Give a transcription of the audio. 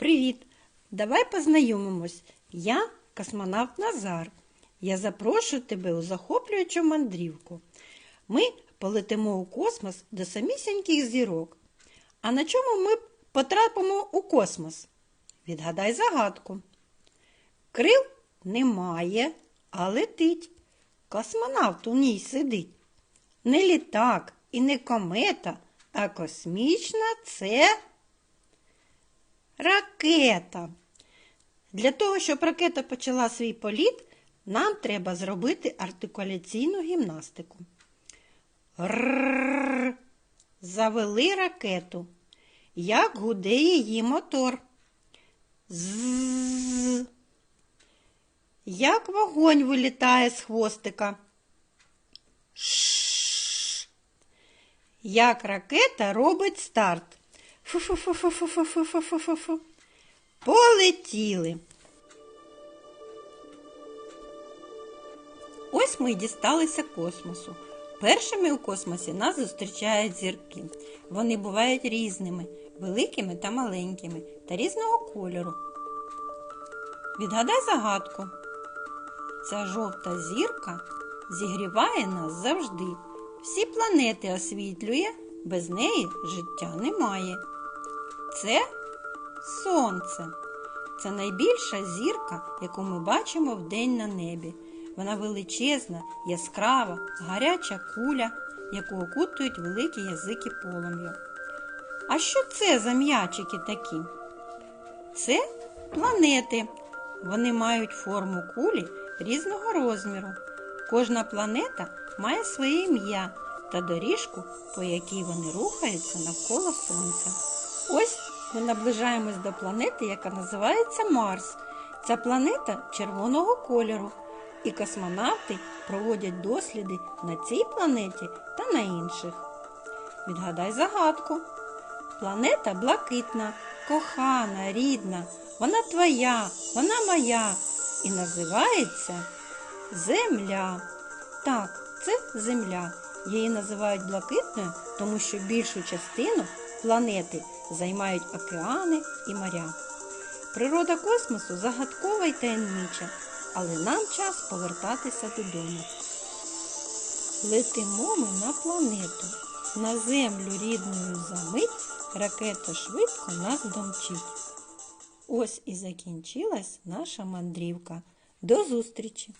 Привіт! Давай познайомимось. Я космонавт Назар. Я запрошую тебе у захоплюючу мандрівку. Ми полетимо у космос до самісіньких зірок. А на чому ми потрапимо у космос? Відгадай загадку. Крил немає, а летить. Космонавт у ній сидить. Не літак і не комета, а космічна це ракета. Для того, щоб ракета почала свій політ, нам треба зробити артикуляційну гімнастику. Рррррр. Завели ракету. Як гуде її мотор? Зззз. Як вогонь вилітає з хвостика? Шш. Як ракета робить старт? Фу-фу-фу-фу-фу-фу-фу-фу-фу. Полетіли. Ось ми й дісталися космосу. Першими у космосі нас зустрічають зірки. Вони бувають різними, великими та маленькими, та різного кольору. Відгадай загадку. Ця жовта зірка зігріває нас завжди. Всі планети освітлює, без неї життя немає. Це сонце. Це найбільша зірка, яку ми бачимо вдень на небі. Вона величезна, яскрава, гаряча куля, яку окутують великі язики полум'я. А що це за м'ячики такі? Це планети. Вони мають форму кулі різного розміру. Кожна планета має своє ім'я та доріжку, по якій вони рухаються навколо Сонця. Ось ми наближаємось до планети, яка називається Марс. Ця планета червоного кольору, і космонавти проводять досліди на цій планеті та на інших. Відгадай загадку. Планета блакитна, кохана, рідна, вона твоя, вона моя і називається Земля. Так, це Земля. Її називають блакитною, тому що більшу частину планети займають океани і моря. Природа космосу загадкова й таємнича, але нам час повертатися додому. Летимо ми на планету, на землю рідною замить, ракета швидко нас домчить. Ось і закінчилась наша мандрівка. До зустрічі!